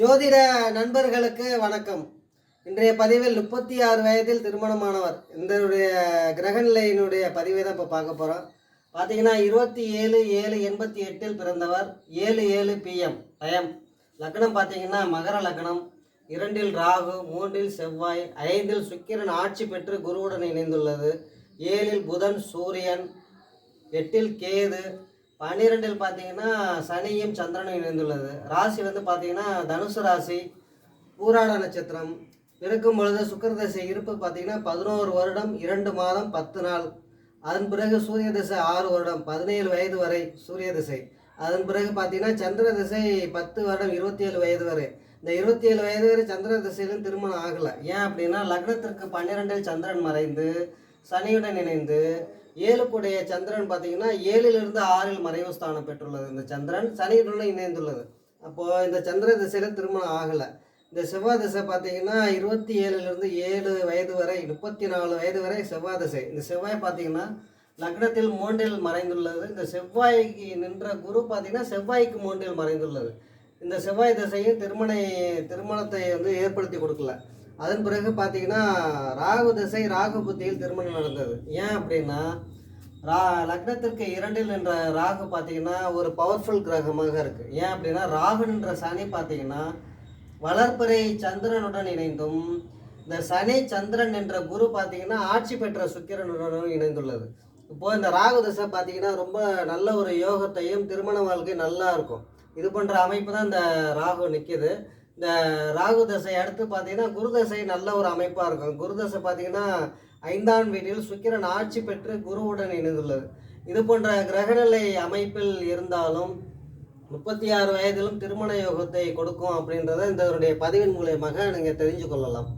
ஜோதிட நண்பர்களுக்கு வணக்கம். இன்றைய பதிவில் முப்பத்தி ஆறு வயதில் திருமணமானவர். இந்த கிரகநிலையினுடைய பதிவை தான் இப்போ பார்க்க போகிறோம் பார்த்தீங்கன்னா இருபத்தி ஏழு ஏழு எண்பத்தி எட்டில் பிறந்தவர் ஏழு ஏழு பிஎம் டயம் லக்னம் பார்த்தீங்கன்னா மகர லக்னம். இரண்டில் ராகு மூன்றில் செவ்வாய் ஐந்தில் சுக்கிரன் ஆட்சி பெற்று குருவுடன் இணைந்துள்ளது. ஏழில் புதன் சூரியன். எட்டில் கேது பன்னிரெண்டில் பார்த்தீங்கன்னா சனியும் சந்திரனும் இணைந்துள்ளது. ராசி வந்து பார்த்தீங்கன்னா தனுசு ராசி பூராட நட்சத்திரம். பிறக்கும் பொழுது சுக்கரதசை இருப்பு பார்த்தீங்கன்னா பதினோரு வருடம் இரண்டு மாதம் பத்து நாள். அதன் பிறகு சூரிய திசை ஆறு வருடம் பதினேழு வயது வரை சூரிய திசை அதன் பிறகு பார்த்தீங்கன்னா சந்திர திசை பத்து வருடம் இருபத்தி ஏழு வயது வரை. இந்த இருபத்தி ஏழு வயது வரை சந்திர திசையிலும் திருமணம் ஆகலை. ஏன் அப்படின்னா லக்னத்திற்கு பன்னிரெண்டில் சந்திரன் மறைந்து சனியுடன் இணைந்து ஏழுக்குடைய சந்திரன் பார்த்தீங்கன்னா ஏழிலிருந்து ஆறில் மறைவு ஸ்தானம் பெற்றுள்ளது. இந்த சந்திரன் சனியுடன் இணைந்துள்ளது. அப்போது இந்த சந்திர திசையில் திருமணம் ஆகலை. இந்த செவ்வாய் திசை பார்த்தீங்கன்னா இருபத்தி ஏழுலேருந்து ஏழு வயது வரை முப்பத்தி நாலு வயது வரை செவ்வாய் திசை. இந்த செவ்வாய் பார்த்தீங்கன்னா லக்னத்தில் மூன்றில் மறைந்துள்ளது. இந்த செவ்வாய்க்கு நின்ற குரு பார்த்தீங்கன்னா செவ்வாய்க்கு மூன்றில் மறைந்துள்ளது. இந்த செவ்வாய் திசையும் திருமண திருமணத்தை வந்து ஏற்படுத்தி கொடுக்கல. அதன் பிறகு பார்த்தீங்கன்னா ராகு திசை ராகு புத்தியில் திருமணம் நடந்தது. ஏன் அப்படின்னா ரா லக்னத்திற்கு இரண்டில் என்ற ராகு பார்த்தீங்கன்னா ஒரு பவர்ஃபுல் கிரகமாக இருக்குது ஏன் அப்படின்னா ராகுன்ற சனி பார்த்தீங்கன்னா வளர்ப்பறை சந்திரனுடன் இணைந்தும் இந்த சனி சந்திரன் என்ற குரு பார்த்தீங்கன்னா ஆட்சி பெற்ற சுக்கிரனுடனும் இணைந்துள்ளது. இப்போது இந்த ராகு திசை பார்த்தீங்கன்னா ரொம்ப நல்ல ஒரு யோகத்தையும் திருமண வாழ்க்கை நல்லா இருக்கும். இது போன்ற அமைப்பு தான் இந்த ராகு நிற்கிது இந்த ராகு தசை அடுத்து பார்த்தீங்கன்னா குருதசை நல்ல ஒரு அமைப்பாக இருக்கும். குருதசை பார்த்தீங்கன்னா ஐந்தாம் வீட்டில் சுக்கிரன் ஆட்சி பெற்று குருவுடன் இணைந்துள்ளது. இது போன்ற கிரகநிலை அமைப்பில் இருந்தாலும் முப்பத்தி ஆறு வயதிலும் திருமண யோகத்தை கொடுக்கும் அப்படின்றத இந்த பதிவின் மூலயமாக நீங்கள் தெரிஞ்சு கொள்ளலாம்